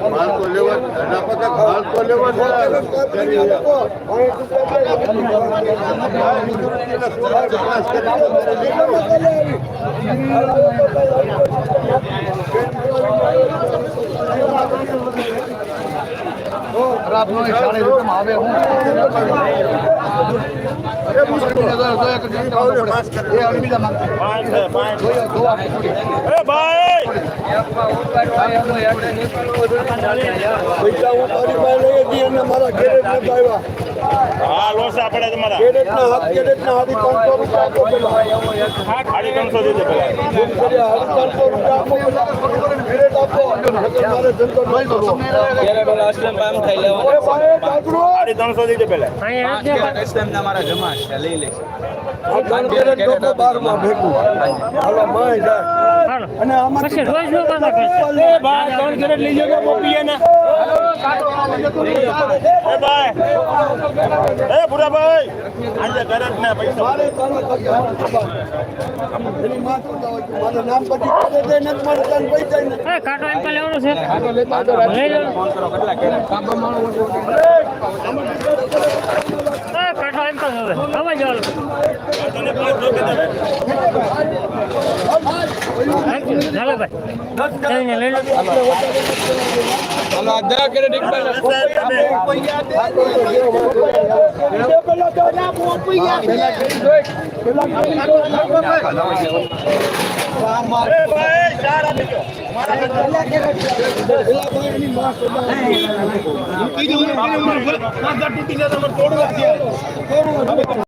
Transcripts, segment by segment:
માલ તો લેવા એના પતા માલ તો લેવા ખરાબ નો સાડી રૂપિયામાં આવે હું એ અડબીજા માંગતા જોયો જોવા પૂરી પૈસા હું તારી પાસે લઈ ગઈ અને મારા કેરેટ નથી આવ્યા હા લોસા પડે તમારા. કેરેટના હાથ કેરેટના હાથી પાંચસો રૂપિયા આપો પેલા. સાડી ત્રણસો દીધો પેલા. હાડી પાંચસો રૂપિયા આપો પેલા. કેરેટ આપો. મારે ધંધો નહીં કરવો. અરે ભાઈ કાકડો સાડી ત્રણસો દીધો પેલા. આ ત્રણ કેરેટ લોકો બારમાં ભેગું. હાલો માય જાય. અને આમાં પછી રોજ નો પાછા કરે. ત્રણ કેરેટ લઈ જજો પોપીએ ને? એ ભાઈ. એ ભૂરાભાઈ. આજે કેરેટ ને પૈસા. એની માં શું મારું નામ પછી કરે છે ને મારે તને પૈસા નથી. એ કાંટો એમ લેવાનો છે. એ. હવે હવે જવાનું ચાલો ભાઈ લઈ લો એ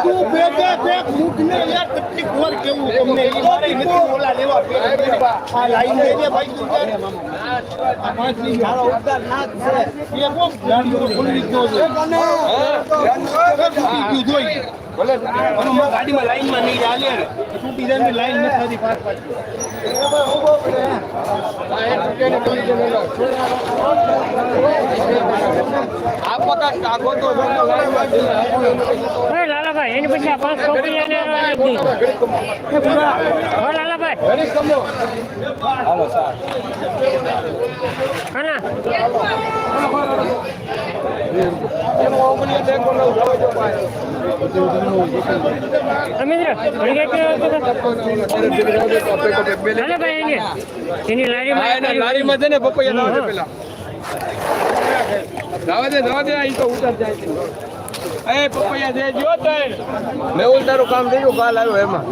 તે બે બે બે યાર તકલીફ વાર કેવું તમને મારે નથી ઓલા લેવા આ લાઈન દે દે ભાઈ તું આ પાંચની મારો ઉતાર ના છે એ કોક ધ્યાન ખુલ્લી જ ન જોઈ તૂટી ગયું જોઈ ભલે. ગાડીમાં લાઈનમાં નહીં રે તૂટી જાય લાઈન નથી થતી પાંચ પાંચ લાલાભાઈ એની પછી પાંચ કોપી લાલાભાઈ. હો લારીમાં લારીમાં. છે ને પપૈયા પેલા. જવા દે જવા દે આ તો ઉતર જાય છે. એ પપૈયા દે જો મેં તારું કામ થઈ ગયું કાલ આવ્યો એમાં.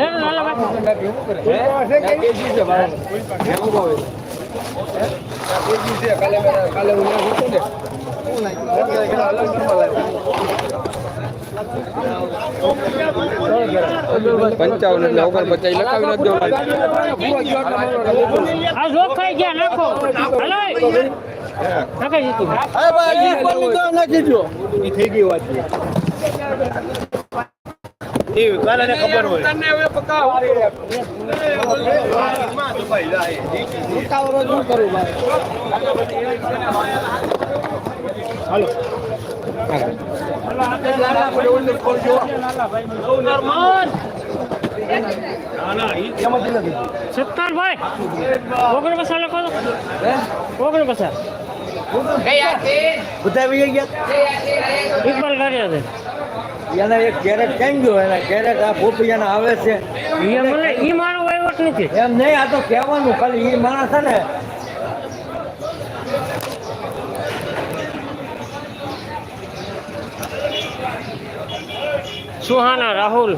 હે લાલાભાઈ પંચાવન એટલે ઓગણ પચાસ લખાવી નાખજો. આ ગયા નાખો. હલો. નાખી દીધું નાખી દો ખબર હોય. તને હવે પકાવ સત્તર ભાઈ. ઓગણ પચાસ લખો તો. ઓગણ પચાસ. બધા વહી ગયા? ઇકબાલ કર્યા છે એના એક કેરેટ કેમ ગયો? એને કેરેટ આ પોપિયાના આવે છે. એ મને એ મારો વહીવટ નથી. એમ નહીં આ તો કહેવાનું ખાલી એ માણસ છે ને. સુહાના રાહુલ.